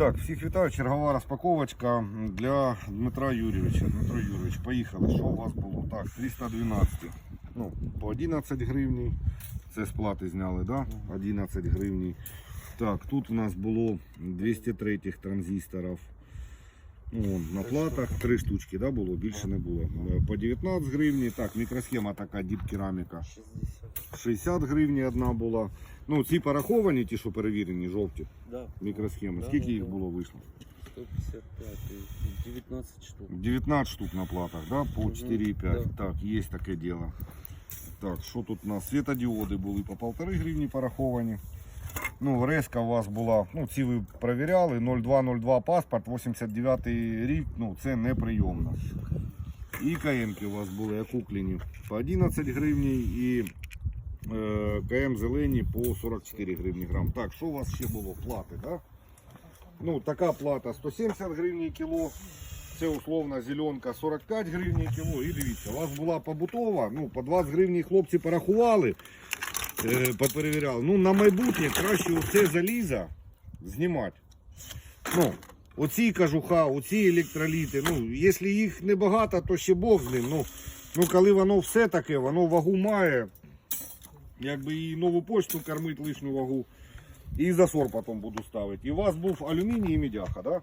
Так, всіх вітаю. Чергова розпаковочка для Дмитра Юрійовича. Дмитро Юрійович, поїхали. Що у вас було? Так, 312. Ну, по 11 гривень. Це з плати зняли, да? 11 гривень. Так, тут у нас було 203 транзисторів. Ну, вон, на платах три штучки, да, було, більше не було. Е, По 19 гривень. Так, мікросхема така, діп кераміка. 60. 60 гривень одна була. Ну, ці пораховані, ті, що перевірені, жовті Да. мікросхеми. Да, Скільки да, їх да. було вийшло? 155. 19 штук. 19 штук на платах, да? по 4,5. да. Так, є таке діло. Так, що тут у нас? Світодіоди були по 1,5 гривні пораховані. Ну, резка у вас була, ну, ці ви перевіряли, 0202 паспорт, 89 рік, ну, це неприйомно. І КМ у вас були окуклені по 11 гривні і КМ зелені по 44 гривні грам. Так, що у вас ще було? Плати, да? Ну, така плата 170 гривень кіло. Це условно зеленка 45 гривень кіло. І дивіться, у вас була побутова, ну, по 20 гривень хлопці порахували, е, поперевіряли. Ну, на майбутнє краще оце залізо знімати. Ну, оці кажуха, оці електроліти. Ну, якщо їх небагато, то ще Бог з ним. Ну, ну коли воно все таке, воно вагу має. Якби і нову почту кормить лишню вагу. І засор потім буду ставити. І у вас був алюміній і медяха, да?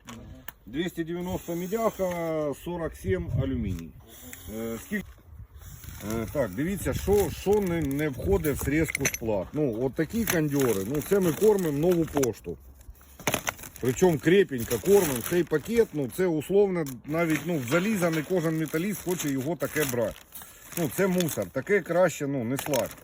290 медяха, 47 алюміній. Е, скільки? Е, так, дивіться, що, що не, не входить в срізку сплат. Ну, от такі кондьори, ну це ми кормимо нову пошту. Причому крепенько кормимо. Цей пакет, ну це условно навіть ну, в заліза не кожен металіст хоче його таке брати. Ну, це мусор, таке краще ну, не слать.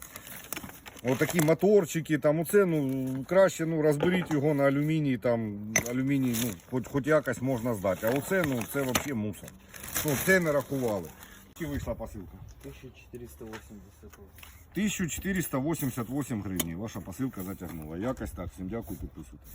Отакі моторчики, там оце, ну, краще ну, розберіть його на алюміній, там, алюміній, ну, хоч, хоч якось можна здати. А оце, ну, це взагалі мусор. Ну, це не рахували. Скільки вийшла посилка? 1488. 1488 гривень. Ваша посилка затягнула. Якось так. Всім дякую, підписуйтесь.